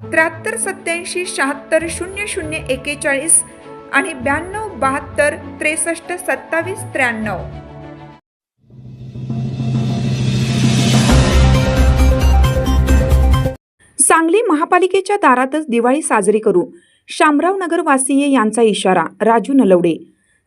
त्र्याहत्तर सत्याऐंशी शहात्तर शून्य शून्य एकेचाळीस आणि ब्याण्णव बहात्तर त्रेसष्ट सत्तावीस त्र्याण्णव. सांगली महापालिकेच्या दारातच दिवाळी साजरी करू शामराव नगरवासीय यांचा इशारा राजू नलवडे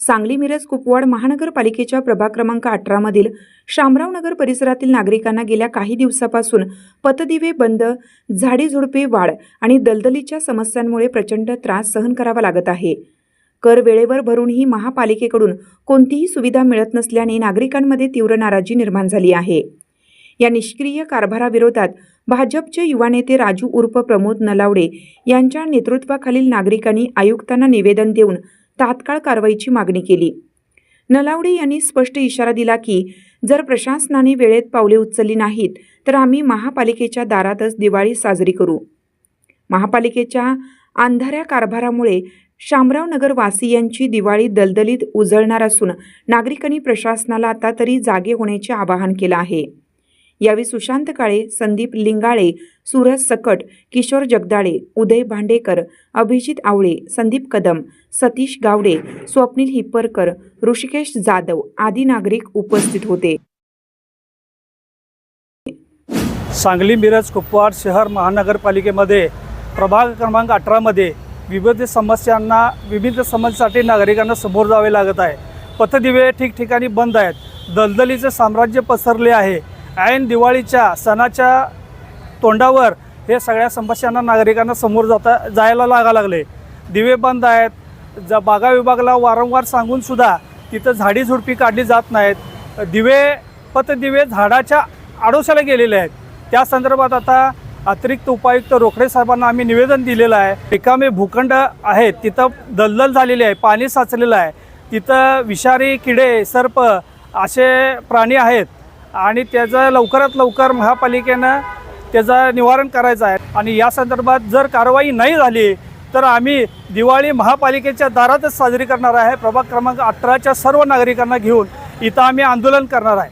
सांगली मिरज कुपवाड महानगरपालिकेच्या प्रभाग क्रमांक अठरामधील शामराव नगर परिसरातील नागरिकांना गेल्या काही दिवसापासून पतदिवे बंद झाडी झुडपे वाढ आणि दलदलीच्या समस्यांमुळे प्रचंड त्रास सहन करावा लागत आहे. कर वेळेवर भरूनही महापालिकेकडून कोणतीही सुविधा मिळत नसल्याने नागरिकांमध्ये तीव्र नाराजी निर्माण झाली आहे. या निष्क्रिय कारभाराविरोधात भाजपचे युवा नेते राजू उर्फ प्रमोद नलावडे यांच्या नेतृत्वाखालील नागरिकांनी आयुक्तांना निवेदन देऊन तात्काळ कारवाईची मागणी केली. नलावडे यांनी स्पष्ट इशारा दिला की जर प्रशासनाने वेळेत पावले उचलली नाहीत तर आम्ही महापालिकेच्या दारातच दिवाळी साजरी करू. महापालिकेच्या अंधाऱ्या कारभारामुळे शामराव नगरवासियांची दिवाळी दलदलीत उजळणार असून नागरिकांनी प्रशासनाला आता तरी जागे होण्याचे आवाहन केलं आहे. यावेळी सुशांत काळे संदीप लिंगाळे सूरज सकट किशोर जगदाळे उदय भांडेकर अभिजित आवळे संदीप कदम सतीश गावडे स्वप्नील हिप्परकर ऋषिकेश जाधव आदी नागरिक उपस्थित होते. सांगली मिरज कुपवाड शहर महानगरपालिकेमध्ये प्रभाग क्रमांक अठरामध्ये विविध समस्यांना विविध समस्यांसाठी नागरिकांना समोर जावे लागत आहे. पथदिवे ठिकठिकाणी बंद आहेत. दलदलीचे साम्राज्य पसरले आहे. ऐन दिवाळीच्या सणाच्या तोंडावर हे सगळ्या समस्यांना नागरिकांना समोर जाता जायला लागा लागले. दिवे बंद आहेत. ज बागा विभागाला वारंवार सांगूनसुद्धा तिथं झाडी झुडपी काढली जात नाहीत. दिवे पतदिवे झाडाच्या आडोशाला गेलेले आहेत. त्या संदर्भात आता अतिरिक्त उपायुक्त रोखडे साहेबांना आम्ही निवेदन दिलेलं आहे. रिकामे भूखंड आहेत. तिथं दलदल झालेली आहे. पाणी साचलेलं आहे. तिथं विषारी किडे सर्प असे प्राणी आहेत. आणि त्याचं लवकरात लवकर महापालिकेनं त्याचं निवारण करायचं आहे. आणि या संदर्भात जर कारवाई नाही झाली तर आम्ही दिवाळी महापालिकेच्या दारातच साजरी करणार आहे. प्रभाग क्रमांक अठराच्या सर्व नागरिकांना घेऊन इथं आम्ही आंदोलन करणार आहे.